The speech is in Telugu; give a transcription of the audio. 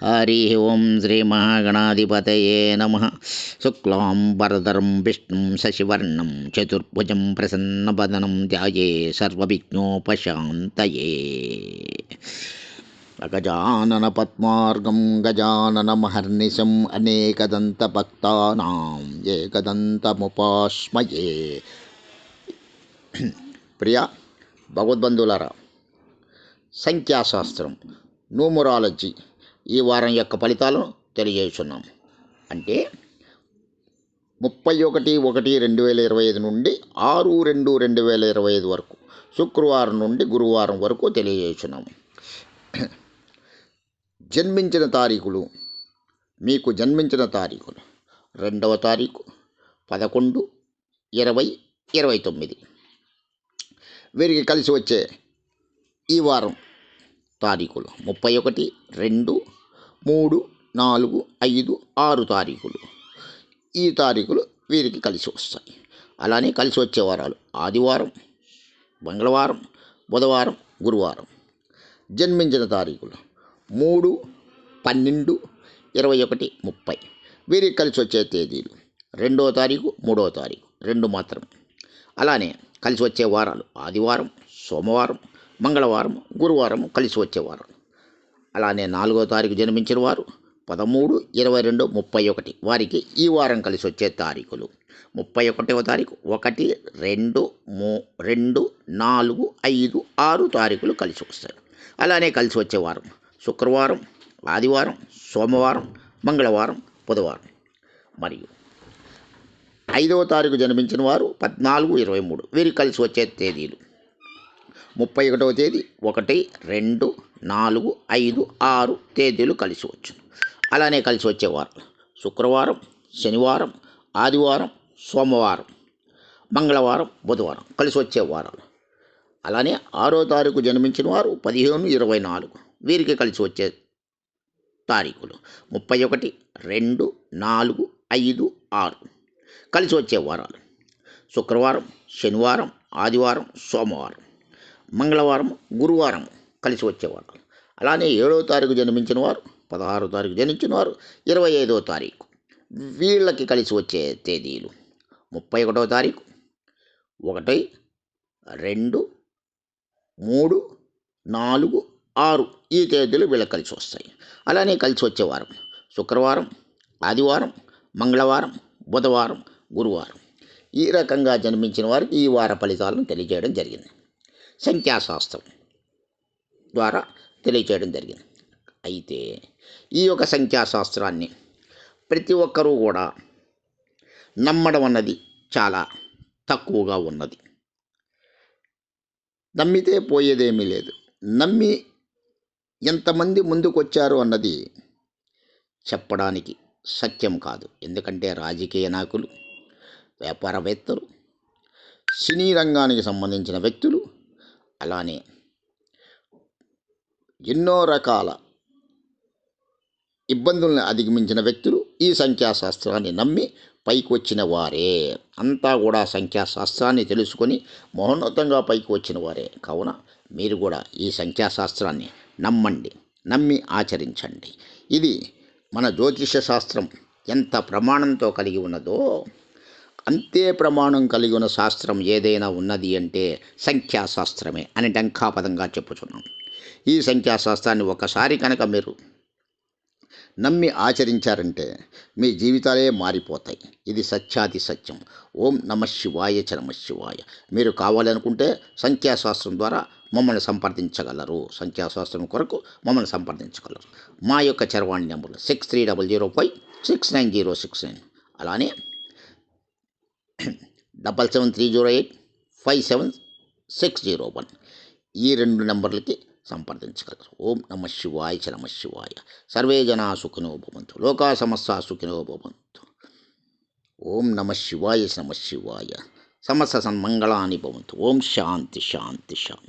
హరి ఓం శ్రీ మహాగణాధిపతయే నమ శుక్లాం వరదరం విష్ణుం శశివర్ణం చతుర్భుజం ప్రసన్నపదనం ధ్యాయే సర్వవిఘ్నోపశాంతయే గజానన పద్మార్గం గజాననమహర్నిశం అనేకదంతభక్తానాం ఏకదంతముపాస్మయే ప్రియ భగవద్బంధులారా సంఖ్యాశాస్త్రం న్యూమరాలజీ ఈ వారం యొక్క ఫలితాలను తెలియజేస్తున్నాం. అంటే ముప్పై ఒకటి ఒకటి రెండు వేల ఇరవై ఐదు నుండి ఆరు రెండు రెండు వేల ఇరవై ఐదు వరకు శుక్రవారం నుండి గురువారం వరకు తెలియజేస్తున్నాము జన్మించిన తారీఖులు మీకు జన్మించిన తారీఖులు రెండవ తారీఖు పదకొండు ఇరవై ఇరవై తొమ్మిది. వీరికి కలిసి వచ్చే ఈ వారం తారీఖులు ముప్పై ఒకటి రెండు మూడు నాలుగు ఐదు ఆరు తారీఖులు. ఈ తారీఖులు వీరికి కలిసి వస్తాయి. అలానే కలిసి వచ్చే వారాలు ఆదివారం మంగళవారం బుధవారం గురువారం. జన్మించిన తారీఖులు మూడు పన్నెండు ఇరవై ఒకటి ముప్పై. వీరికి కలిసి వచ్చే తేదీలు రెండవ తారీఖు మూడవ తారీఖు రెండు మాత్రం. అలానే కలిసి వచ్చే వారాలు ఆదివారం సోమవారం మంగళవారం గురువారం కలిసి వచ్చే వారం అలానే నాలుగో తారీఖు జన్మించిన వారు పదమూడు ఇరవై రెండు ముప్పై ఒకటి. వారికి ఈ వారం కలిసి వచ్చే తారీఖులు. ముప్పై ఒకటవ తారీఖు ఒకటి రెండు మూ రెండు నాలుగు ఐదు ఆరు తారీఖులు కలిసి వస్తాయి. అలానే కలిసి వచ్చే వారం శుక్రవారం ఆదివారం సోమవారం మంగళవారం బుధవారం. మరియు ఐదవ తారీఖు జన్మించిన వారు పద్నాలుగు ఇరవై మూడు. వీరికి కలిసి వచ్చే తేదీలు. ముప్పై ఒకటవ తేదీ ఒకటి రెండు నాలుగు ఐదు ఆరు తేదీలు కలిసి వచ్చు అలానే కలిసి వచ్చే వారం శుక్రవారం శనివారం ఆదివారం సోమవారం మంగళవారం బుధవారం కలిసి వచ్చే వారాలు అలానే ఆరో తారీఖు జన్మించిన వారు పదిహేను ఇరవై నాలుగు వీరికి కలిసి వచ్చే తారీఖులు ముప్పై ఒకటి రెండు నాలుగు ఐదు ఆరు కలిసి వచ్చే వారాలు. శుక్రవారం శనివారం ఆదివారం సోమవారం. మంగళవారం గురువారం కలిసి వచ్చేవారు. అలానే ఏడవ తారీఖు జన్మించిన వారు పదహారో తారీఖు జన్మించిన వారు ఇరవై ఐదో తారీఖు వీళ్ళకి కలిసి వచ్చే తేదీలు. ముప్పై ఒకటో తారీఖు ఒకటి రెండు మూడు నాలుగు ఆరు ఈ తేదీలు వీళ్ళకి కలిసి వస్తాయి. అలానే కలిసి వచ్చే వారం శుక్రవారం ఆదివారం మంగళవారం బుధవారం గురువారం ఈ రకంగా జన్మించిన వారికి ఈ వార ఫలితాలను తెలియజేయడం జరిగింది. సంఖ్యాశాస్త్రం ద్వారా తెలియచేయడం జరిగింది. అయితే ఈ యొక్క సంఖ్యాశాస్త్రాన్ని ప్రతి ఒక్కరూ కూడా నమ్మడం అన్నది చాలా తక్కువగా ఉన్నది. నమ్మితే పోయేదేమీ లేదు. నమ్మి ఎంతమంది ముందుకు వచ్చారు అన్నది చెప్పడానికి సత్యం కాదు. ఎందుకంటే రాజకీయ నాయకులు వ్యాపారవేత్తలు సినీ రంగానికి సంబంధించిన వ్యక్తులు అలానే ఎన్నో రకాల ఇబ్బందులను అధిగమించిన వ్యక్తులు ఈ సంఖ్యాశాస్త్రాన్ని నమ్మి పైకి వచ్చిన వారే. అంతా కూడా సంఖ్యాశాస్త్రాన్ని తెలుసుకొని మహోన్నతంగా పైకి వచ్చిన వారే. కావున మీరు కూడా ఈ సంఖ్యాశాస్త్రాన్ని నమ్మండి నమ్మి ఆచరించండి. ఇది మన జ్యోతిష శాస్త్రం ఎంత ప్రమాణంతో కలిగి ఉన్నదో అంతే ప్రమాణం కలిగి ఉన్న శాస్త్రం ఏదైనా ఉన్నది అంటే సంఖ్యాశాస్త్రమే అని టంకాపదంగా చెప్పుచున్నాం. ఈ సంఖ్యాశాస్త్రాన్ని ఒకసారి కనుక మీరు నమ్మి ఆచరించారంటే మీ జీవితాలే మారిపోతాయి. ఇది సత్యాది సత్యం ఓం నమ శివాయ చ నమ శివాయ. మీరు కావాలనుకుంటే సంఖ్యాశాస్త్రం ద్వారా మమ్మల్ని సంప్రదించగలరు. సంఖ్యాశాస్త్రం కొరకు మమ్మల్ని సంప్రదించగలరు. మా యొక్క చరవాణి number six three double zero five six nine zero six nine. అలానే double seven three zero eight five seven six zero one. ఈ రెండు నెంబర్లకి సంప్రదించగలరు. ఓం నమ శివాయ చ నమ శివాయ. సర్వే జనా సుఖినో భవంతు. లోకా సమస్త సుఖినో భవంతు. ఓం నమ శివాయ నమ శివాయ. సమస్త సన్మంగళాని భవంతు. ఓం శాంతి శాంతి శాంతి.